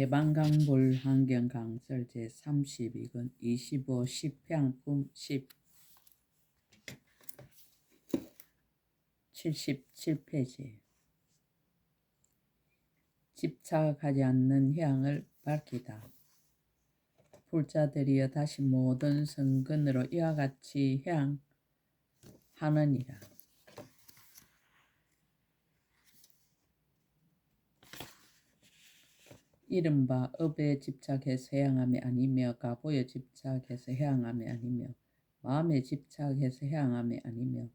대방강불 환경강설 제32권 25 10향품 10 77페이지 집착하지 않는 향을 밝히다. 불자들이여 다시 모든 성근으로 이와 같이 향하느니라. 이른바 업에 집착해서 향함이 아니며 가보에 집착해서 향함이 아니며 마음에 집착해서 향함이 아니며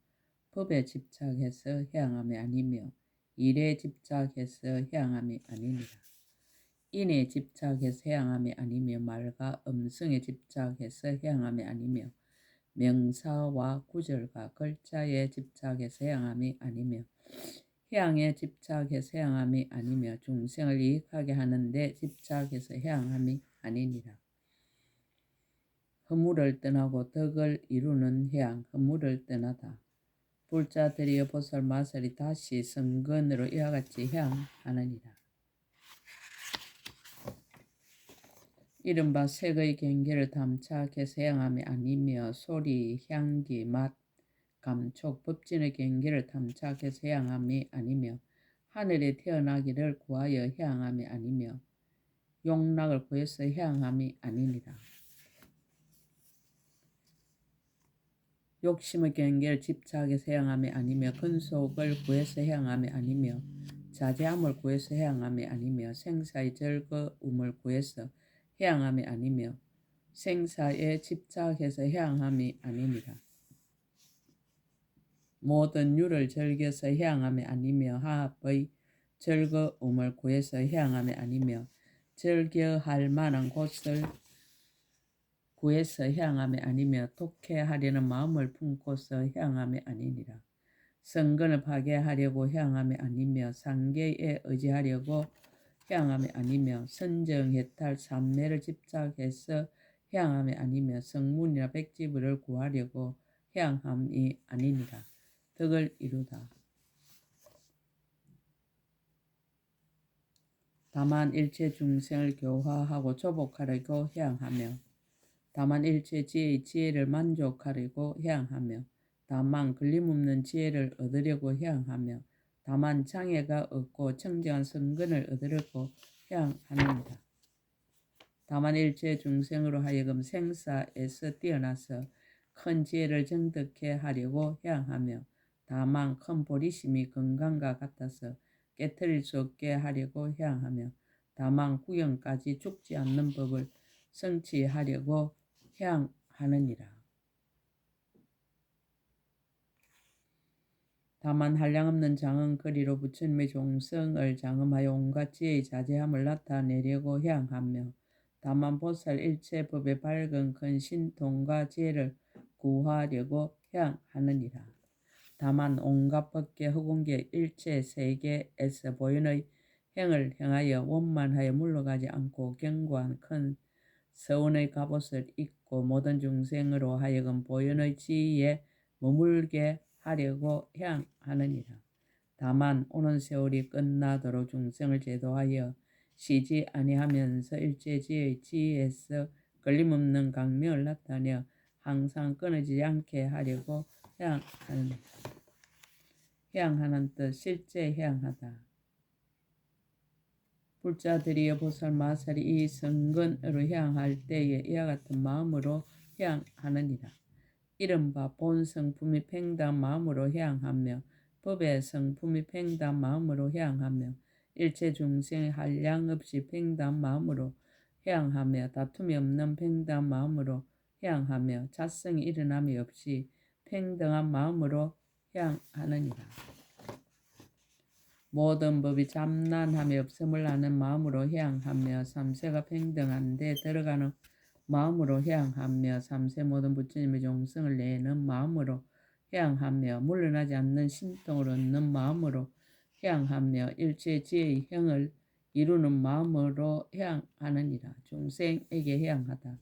법에 집착해서 향함이 아니며 일에 집착해서 향함이 아니니라. 인에 집착해서 향함이 아니며 말과 음성에 집착해서 향함이 아니며 명사와 구절과 글자에 집착해서 향함이 아니며 향에 집착해서 향함이 아니며 중생을 이익하게 하는데 집착해서 향함이 아니니라. 허물을 떠나고 덕을 이루는 향, 허물을 떠나다. 불자들이여 보살 마살이 다시 성근으로 이와 같이 향하느니라. 이른바 색의 경계를 담착해서 향함이 아니며 소리, 향기, 맛, 감촉, 법진의 경계를 탐착해서 향함이 아니며 하늘에 태어나기를 구하여 향함이 아니며 용락을 구해서 향함이 아니니라. 욕심의 경계를 집착해서 향함이 아니며 근속을 구해서 향함이 아니며 자제함을 구해서 향함이 아니며 생사의 즐거움을 구해서 향함이 아니며 생사에 집착해서 향함이 아니니라. 모든 유를 즐겨서 향함이 아니며 하합의 즐거움을 구해서 향함이 아니며 즐겨할 만한 곳을 구해서 향함이 아니며 독해하려는 마음을 품고서 향함이 아니니라. 성근을 파괴하려고 향함이 아니며 상계에 의지하려고 향함이 아니며 선정해탈 삼매를 집착해서 향함이 아니며 성문이나 백지부를 구하려고 향함이 아니니라. 덕을 이루다. 다만 일체 중생을 교화하고 조복하려고 향하며 다만 일체 지혜의 지혜를 만족하려고 향하며 다만 걸림없는 지혜를 얻으려고 향하며 다만 장애가 없고 청정한 성근을 얻으려고 향하느니라. 다만 일체 중생으로 하여금 생사에서 뛰어나서 큰 지혜를 정득해 하려고 향하며 다만 큰 보리심이 건강과 같아서 깨뜨릴 수 없게 하려고 향하며 다만 구경까지 죽지 않는 법을 성취하려고 향하느니라. 다만 한량없는 장은 거리로 부처님의 종성을 장음하여 온갖 지혜의 자제함을 나타내려고 향하며 다만 보살 일체법의 밝은 큰 신통과 지혜를 구하려고 향하느니라. 다만 온갖 법계 허공계 일체 세계에서 보현의 행을 행하여 원만하여 물러가지 않고 견고한 큰 서원의 갑옷을 입고 모든 중생으로 하여금 보현의 지위에 머물게 하려고 향하느니라. 다만 오는 세월이 끝나도록 중생을 제도하여 쉬지 아니하면서 일제지의 지혜에서 걸림없는 강명을 나타내 항상 끊어지지 않게 하려고 향하느니라. 향하는 뜻 실제 향하다. 불자들이여 보살 마살이 이 성근으로 향할 때에 이와 같은 마음으로 향하느니라. 이른바 본 성품이 팽당 마음으로 향하며 법의 성품이 팽당 마음으로 향하며 일체 중생의 한량 없이 팽당 마음으로 향하며 다툼이 없는 팽당 마음으로 향하며 자성이 일어남이 없이 팽등한 마음으로 향하느니라. 모든 법이 잠난함이 없음을 아는 마음으로 향하며 삼세가 평등한데 들어가는 마음으로 향하며 삼세 모든 부처님의 종성을 내는 마음으로 향하며 물러나지 않는 신통을 얻는 마음으로 향하며 일체 지혜의 형을 이루는 마음으로 향하느니라. 중생에게 향하다.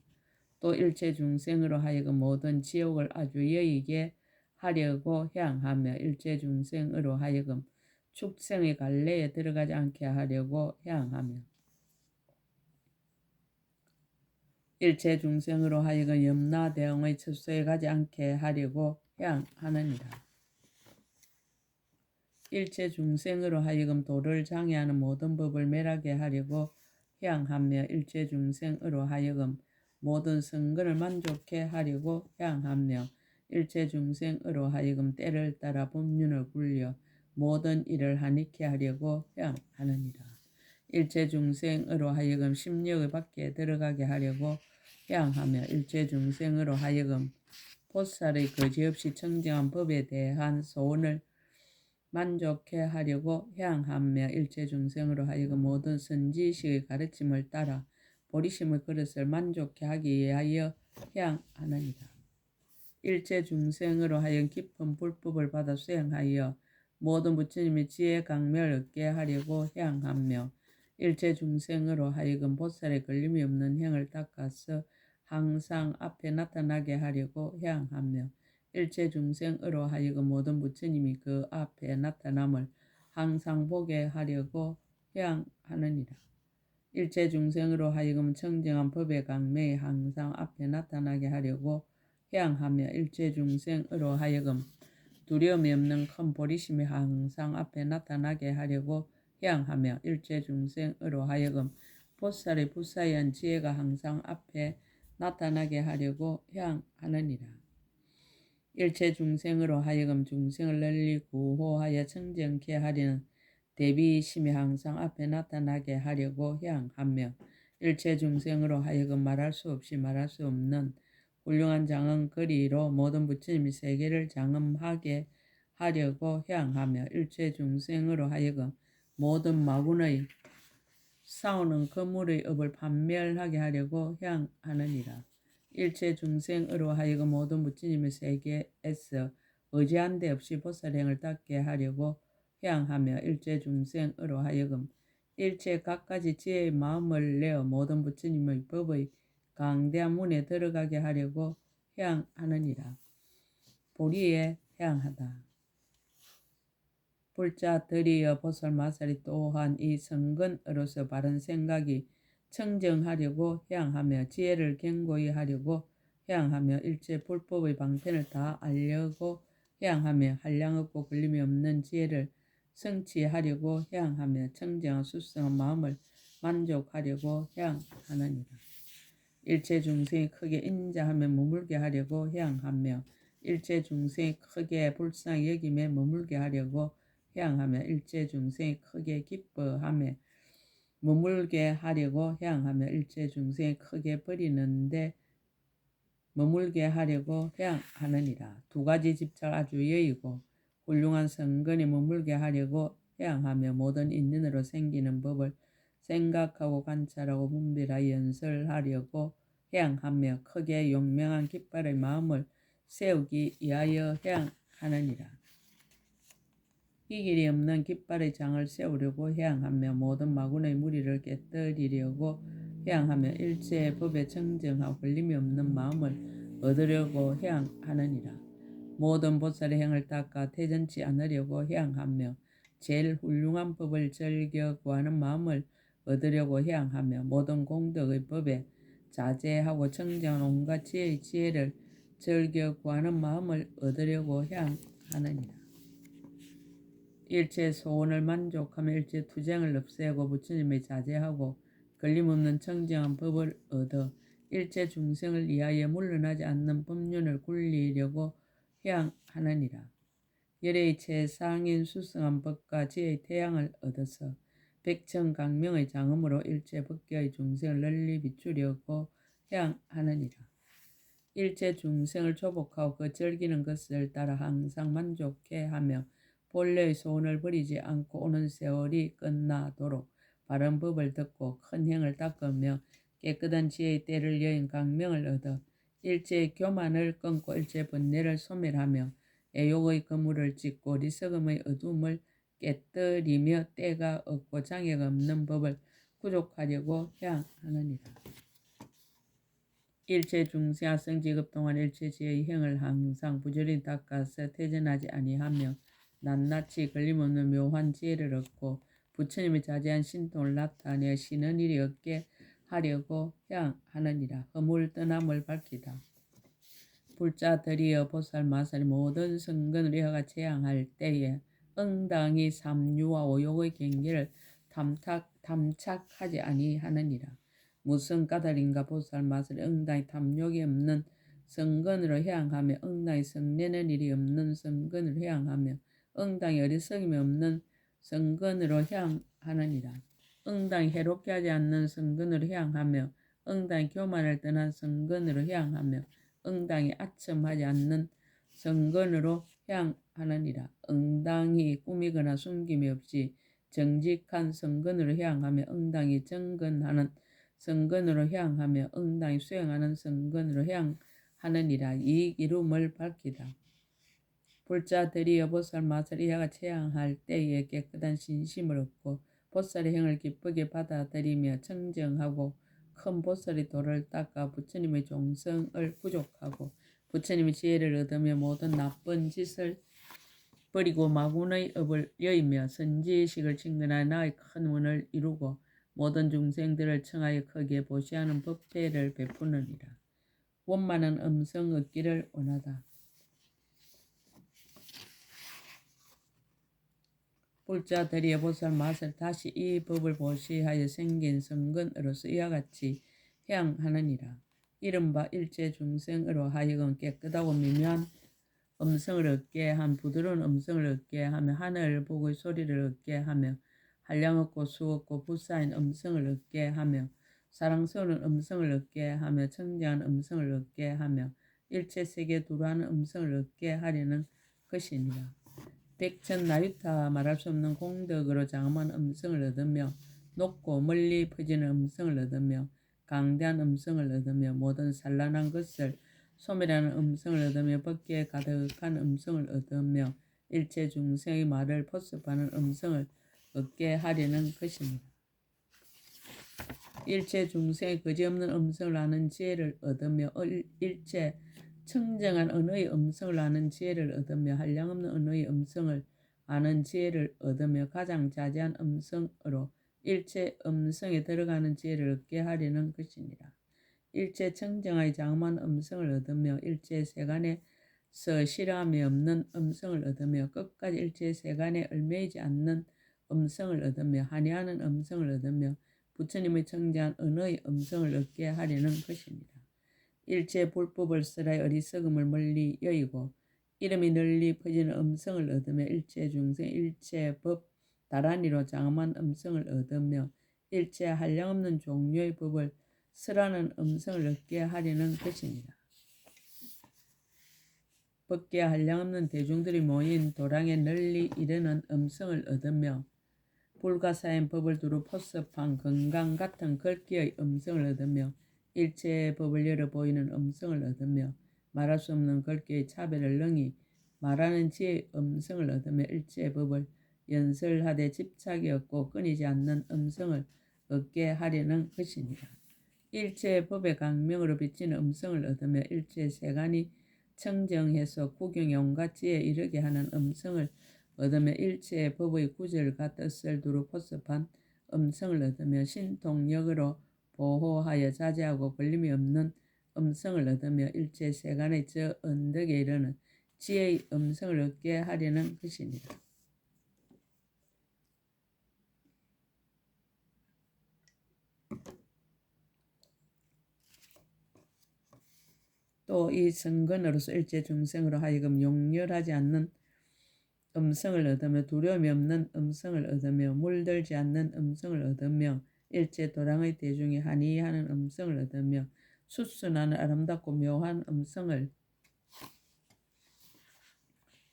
또 일체 중생으로 하여금 모든 지옥을 아주 여의게 하려고 향하며 일체 중생으로 하여금 축생의 갈래에 들어가지 않게 하려고 향하며 일체 중생으로 하여금 염라대왕의 처소에 가지 않게 하려고 향하느니라. 일체 중생으로 하여금 도를 장애하는 모든 법을 멸하게 하려고 향하며 일체 중생으로 하여금 모든 성근을 만족해 하려고 향하며 일체 중생으로 하여금 때를 따라 법륜을 굴려 모든 일을 하니케 하려고 향하느니라. 일체 중생으로 하여금 심력의 밖에 들어가게 하려고 향하며 일체 중생으로 하여금 보살의 거지없이 청정한 법에 대한 소원을 만족해 하려고 향하며 일체 중생으로 하여금 모든 선지식의 가르침을 따라 보리심의 그릇을 만족해 하기 위하여 향하느니라. 일체 중생으로 하여금 깊은 불법을 받아 수행하여 모든 부처님의 지혜 강멸을 얻게 하려고 향하며 일체 중생으로 하여금 보살에 걸림이 없는 행을 닦아서 항상 앞에 나타나게 하려고 향하며 일체 중생으로 하여금 모든 부처님이 그 앞에 나타남을 항상 보게 하려고 향하느니라. 일체 중생으로 하여금 청정한 법의 강명이 항상 앞에 나타나게 하려고 향하며 일체 중생으로 하여금 두려움이 없는 큰 보리심이 항상 앞에 나타나게 하려고 향하며 일체 중생으로 하여금 보살의 부사한 지혜가 항상 앞에 나타나게 하려고 향하느니라. 일체 중생으로 하여금 중생을 널리 구호하여 청정케 하려는 대비심이 항상 앞에 나타나게 하려고 향하며 일체 중생으로 하여금 말할 수 없이 말할 수 없는 훌륭한 장엄거리로 모든 부처님이 세계를 장엄하게 하려고 향하며 일체 중생으로 하여금 모든 마군의 싸우는 거물의 업을 판멸하게 하려고 향하느니라. 일체 중생으로 하여금 모든 부처님의 세계에서 의지한 데 없이 보살행을 닦게 하려고 향하며 일체 중생으로 하여금 일체 각가지 지혜의 마음을 내어 모든 부처님의 법의 강대한 문에 들어가게 하려고 향하느니라. 보리에 향하다. 불자 들이어 보살 마살이 또한 이 성근으로서 바른 생각이 청정하려고 향하며 지혜를 견고히 하려고 향하며 일체 불법의 방편을 다 알려고 향하며 한량 없고 걸림이 없는 지혜를 성취하려고 향하며 청정한 수성한 마음을 만족하려고 향하느니라. 일체 중생이 크게 인자하며 머물게 하려고 향하며 일체 중생이 크게 불쌍히 여김에 머물게 하려고 향하며 일체 중생이 크게 기뻐하며 머물게 하려고 향하며 일체 중생이 크게 버리는데 머물게 하려고 향하느니라. 두 가지 집착 아주 여의고 훌륭한 성근에 머물게 하려고 향하며 모든 인연으로 생기는 법을 생각하고 관찰하고 분별하여 연설하려고 향하며 크게 용명한 깃발의 마음을 세우기 위하여 향하느니라. 이 길이 없는 깃발의 장을 세우려고 향하며 모든 마군의 무리를 깨뜨리려고 향하며 일체의 법에 청정하고 걸림이 없는 마음을 얻으려고 향하느니라. 모든 보살의 행을 닦아 태전치 않으려고 향하며 제일 훌륭한 법을 즐겨 구하는 마음을 얻으려고 향하며 모든 공덕의 법에 자제하고 청정한 온갖 지혜의 지혜를 즐겨 구하는 마음을 얻으려고 향하느니라. 일체 소원을 만족하며 일체 투쟁을 없애고 부처님의 자제하고 걸림없는 청정한 법을 얻어 일체 중생을 위하여 물러나지 않는 법륜을 굴리려고 향하느니라. 열의 최상인 수승한 법과 지혜의 태양을 얻어서 백천강명의 장엄으로 일체 법계의 중생을 널리 비추려고 향하느니라. 일체 중생을 조복하고 그 즐기는 것을 따라 항상 만족해 하며 본래의 소원을 버리지 않고 오는 세월이 끝나도록 바른 법을 듣고 큰 행을 닦으며 깨끗한 지혜의 때를 여인 강명을 얻어 일체 교만을 끊고 일체 번뇌를 소멸하며 애욕의 그물을 찢고 리석음의 어둠을 깨뜨리며 때가 없고 장애가 없는 법을 구족하려고 향하느니라. 일체 중생아 성지급 동안 일체 지의 행을 항상 부절히 닦아서 퇴전하지 아니하며 낱낱이 걸림없는 묘한 지혜를 얻고 부처님의 자제한 신통을 나타내 신은 일이 없게 하려고 향하느니라. 허물 떠남을 밝히다. 불자 들이어 보살 마살이 모든 성근을 이와 같이 향할 때에 응당히 삼유와 오욕의 경계를 탐탁, 탐착하지 아니하느니라. 무슨 까닭인가 보살 마살이 응당히 탐욕이 없는 성근으로 향하며 응당히 성내는 일이 없는 성근으로 향하며 응당히 어리석임이 없는 성근으로 향하느니라. 응당히 해롭게 하지 않는 성근으로 향하며 응당히 교만을 떠난 성근으로 향하며 응당히 아첨하지 않는 성근으로 향하느니라. 응당히 꾸미거나 숨김이 없이 정직한 성근으로 향하며 응당히 정근하는 성근으로 향하며 응당히 수행하는 성근으로 향하느니라. 이 이름을 밝히다. 불자들이 여보살 마살 이하가 채양할 때에 깨끗한 신심을 얻고 보살의 행을 기쁘게 받아들이며 청정하고 큰 보살이 돌을 닦아 부처님의 종성을 부족하고 부처님의 지혜를 얻으며 모든 나쁜 짓을 버리고 마군의 업을 여이며 선지식을 친근하여 나의 큰 문을 이루고 모든 중생들을 청하여 크게 보시하는 법회를 베푸느니라. 원만한 음성 얻기를 원하다. 불자들이 보살 맛을 다시 이 법을 보시하여 생긴 성근으로서 이와 같이 향하느니라. 이른바 일체 중생으로 하여금 깨끗하고 미묘한 음성을 얻게 한 부드러운 음성을 얻게 하며 하늘을 보고 소리를 얻게 하며 한량 없고 수 없고 불사인 음성을 얻게 하며 사랑스러운 음성을 얻게 하며 청정한 음성을 얻게 하며 일체 세계 두루하는 음성을 얻게 하려는 것이니라. 백천 나유타 말할 수 없는 공덕으로 장엄한 음성을 얻으며 높고 멀리 퍼지는 음성을 얻으며 강대한 음성을 얻으며 모든 산란한 것을 소멸하는 음성을 얻으며 법기에 가득한 음성을 얻으며 일체 중생의 말을 포섭하는 음성을 얻게 하려는 것입니다. 일체 중생의 거지없는 음성을 아는 지혜를 얻으며 일체 청정한 언어의 음성을 아는 지혜를 얻으며 한량없는 언어의 음성을 아는 지혜를 얻으며 가장 자제한 음성으로 일체 음성에 들어가는 지혜를 얻게 하려는 것이니라. 일체 청정의 장엄한 음성을 얻으며 일체 세간에서 실함이 없는 음성을 얻으며 끝까지 일체 세간에 얽매이지 않는 음성을 얻으며 한해하는 음성을 얻으며 부처님의 청정한 언어의 음성을 얻게 하려는 것입니다. 일체 불법을 쓰라의 어리석음을 멀리 여의고 이름이 널리 퍼지는 음성을 얻으며 일체 중생 일체 법 다란이로 장엄한 음성을 얻으며 일체 한량없는 종류의 법을 쓰라는 음성을 얻게 하려는 것입니다. 법계 한량없는 대중들이 모인 도랑에 널리 이르는 음성을 얻으며 불가사인 법을 두루 포섭한 건강 같은 글귀의 음성을 얻으며 일체의 법을 열어 보이는 음성을 얻으며 말할 수 없는 글귀의 차별을 능히 말하는 지혜의 음성을 얻으며 일체의 법을 연설하되 집착이 없고 끊이지 않는 음성을 얻게 하려는 것입니다. 일체의 법의 강명으로 비치는 음성을 얻으며 일체 세간이 청정해서 구경에 온갖 지에 이르게 하는 음성을 얻으며 일체의 법의 구절과 뜻을 두루 포섭한 음성을 얻으며 신통력으로 보호하여 자제하고 걸림이 없는 음성을 얻으며 일체 세간의 저 언덕에 이르는 지혜의 음성을 얻게 하려는 것입니다. 또이 성근으로서 일체 중생으로 하여금 용렬하지 않는 음성을 얻으며 두려움이 없는 음성을 얻으며 물들지 않는 음성을 얻으며 일체 도랑의 대중이 한이하는 음성을 얻으며 수순하는 아름답고 묘한 음성을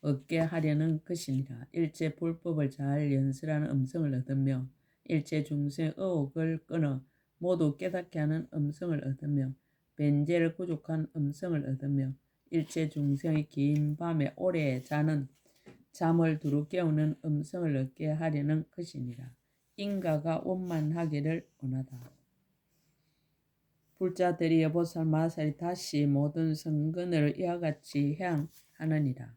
얻게 하려는 것이니라. 일체 불법을 잘 연설하는 음성을 얻으며 일체 중생 의혹을 끊어 모두 깨닫게 하는 음성을 얻으며 벤제를 부족한 음성을 얻으며 일체 중생의 긴 밤에 오래 자는 잠을 두루 깨우는 음성을 얻게 하려는 것이니라. 인가가 원만하기를 원하다. 불자들이 여보살 마살이 다시 모든 성근을 이와 같이 향하느니라.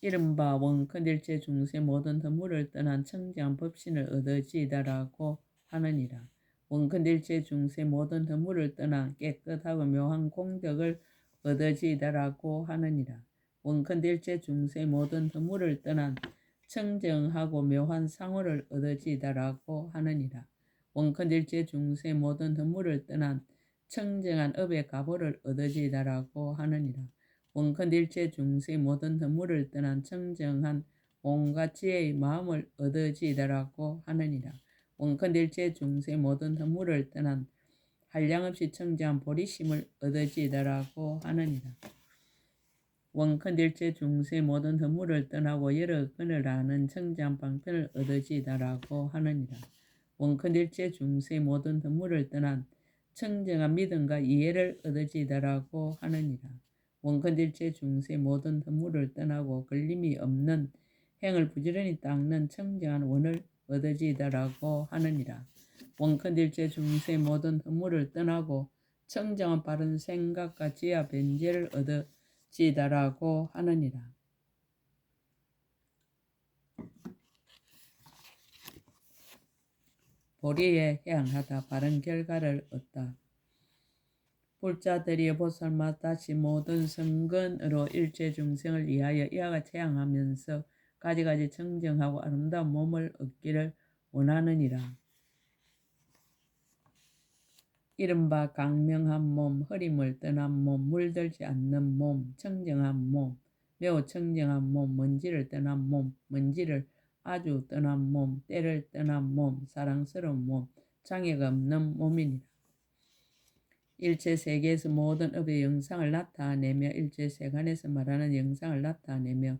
이른바 원컨일체 중세 모든 허물을 떠난 청정 법신을 얻어지다라고 하느니라. 원컨일체 중세 모든 허물을 떠나 깨끗하고 묘한 공덕을 얻어지이다라고 하느니라. 원컨일체 중세 모든 허물을 떠난 청정하고 묘한 상호를 얻어지이다라고 하느니라. 원컨일체 중세 모든 허물을 떠난 청정한 업의 가보를 얻어지이다라고 하느니라. 원컨일체 중세 모든 허물을 떠난 청정한 온갖 지혜의 마음을 얻어지이다라고 하느니라. 원컨일체 중세 모든 허물을 떠난 한량없이 청정한 보리심을 얻어지이다라고 하느니라. 원컨일체 중세 모든 허물을 떠나고 여러 근을 아는 청정한 방편을 얻어지이다라고 하느니라. 원컨일체 중세 모든 허물을 떠난 청정한 믿음과 이해를 얻어지이다라고 하느니라. 원컨일체 중세 모든 허물을 떠나고 걸림이 없는 행을 부지런히 닦는 청정한 원을 얻어지이다라고 하느니라. 원컨일체 중세 모든 허물을 떠나고 청정한 바른 생각과 지혜와 변제를 얻어 지이다라고 하느니라. 보리에 해양하다 바른 결과를 얻다. 불자들이 보살마 다시 모든 성근으로 일체 중생을 위하여 이와 같이 향하면서 가지가지 청정하고 아름다운 몸을 얻기를 원하느니라. 이른바 강명한 몸, 흐림을 떠난 몸, 물들지 않는 몸, 청정한 몸, 매우 청정한 몸, 먼지를 떠난 몸, 먼지를 아주 떠난 몸, 때를 떠난 몸, 사랑스러운 몸, 장애가 없는 몸이니라. 일체 세계에서 모든 업의 영상을 나타내며 일체 세간에서 말하는 영상을 나타내며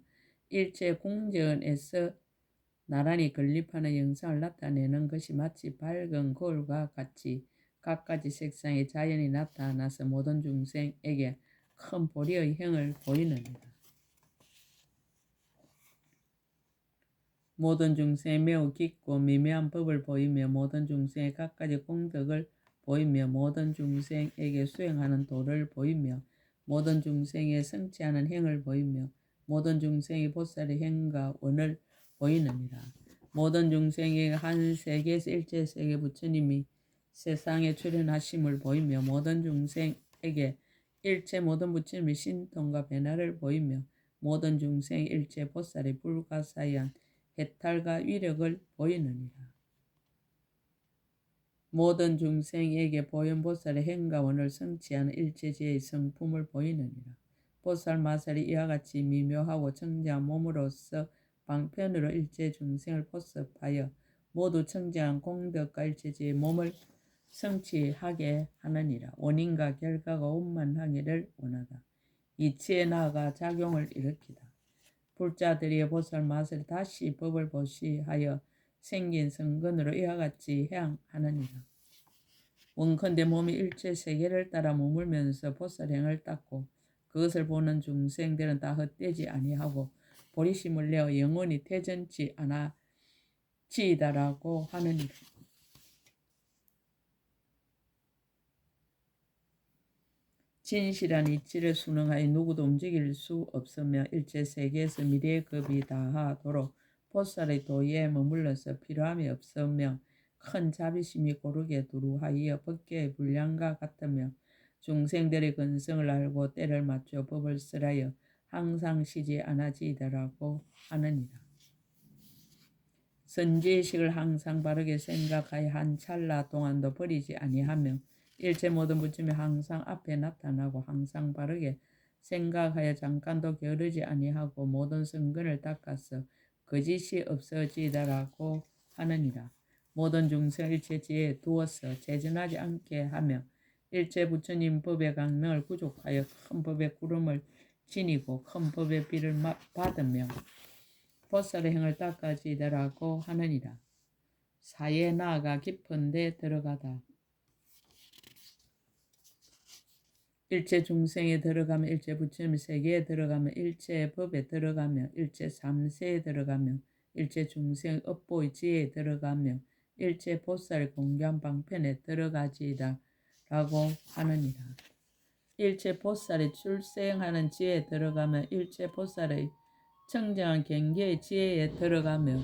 일체 공전에서 나란히 건립하는 영상을 나타내는 것이 마치 밝은 거울과 같이 각가지 색상의 자연이 나타나서 모든 중생에게 큰 보리의 형을 보이느니라. 모든 중생이 매우 깊고 미묘한 법을 보이며 모든 중생의 각가지 공덕을 보이며 모든 중생에게 수행하는 도를 보이며 모든 중생의 성취하는 행을 보이며 모든 중생이 보살의 행과 원을 보이느니라. 모든 중생이 한 세계에서 일체 세계 부처님이 세상에 출현하심을 보이며 모든 중생에게 일체 모든 부처님의 신통과 변화를 보이며 모든 중생 일체 보살의 불가사의한 해탈과 위력을 보이느니라. 모든 중생에게 보현보살의 행과 원을 성취하는 일체지의 성품을 보이느니라. 보살 마살이 이와 같이 미묘하고 청정한 몸으로서 방편으로 일체 중생을 포섭하여 모두 청정한 공덕과 일체지의 몸을 성취하게 하느니라. 원인과 결과가 원만하기를 원하다. 이치에 나아가 작용을 일으키다. 불자들이 보살 맛을 다시 법을 보시하여 생긴 성근으로 이와 같이 해양하느니라. 원컨대 몸이 일체 세계를 따라 머물면서 보살행을 닦고 그것을 보는 중생들은 다 헛되지 아니하고 보리심을 내어 영원히 퇴전치 않아 지이다라고 하느니라. 진실한 이치를 순응하여 누구도 움직일 수 없으며 일체 세계에서 미래의 급이 다하도록 보살의 도에 머물러서 필요함이 없으며 큰 자비심이 고르게 두루하여 법계의 분량과 같으며 중생들의 근성을 알고 때를 맞춰 법을 쓰라여 항상 쉬지 않아지더라고 하느니라. 선지의식을 항상 바르게 생각하여 한 찰나 동안도 버리지 아니하며 일체 모든 부침이 항상 앞에 나타나고 항상 바르게 생각하여 잠깐도 게으르지 아니하고 모든 성근을 닦아서 거짓이 없어지더라고 하느니라. 모든 중생 일체 지에 두어서 재전하지 않게 하며 일체 부처님 법의 강명을 구족하여 큰 법의 구름을 지니고 큰 법의 비를 받으며 보살의 행을 닦아지더라고 하느니라. 사에 나아가 깊은 데 들어가다. 일체 중생에 들어가면 일체 부처님 세계에 들어가면 일체 법에 들어가며 일체 삼세에 들어가며 일체 중생 업보의 지혜에 들어가며 일체 보살 공견 방편에 들어가지이다 라고 하느니라. 일체 보살이 출생하는 지혜에 들어가며 일체 보살의 청정한 경계의 지혜에 들어가며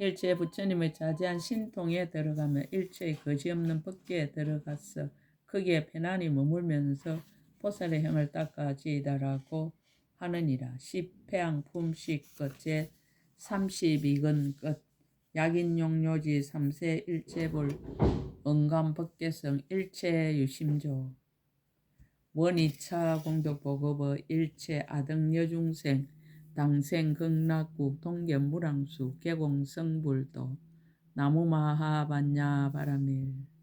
일체 부처님의 자제한 신통에 들어가며 일체의 거지 없는 법계에 들어가서 거기에 편안히 머물면서 보살의 형을 닦아지이다라고 하느니라. 십패양 품식 끝제 32근 끝 약인용료지 3세 일체볼 응감법계성 일체유심조. 원이차 공덕보급의 일체 아등여중생 당생극락국 동계무랑수 개공성불도. 나무마하반야 바라밀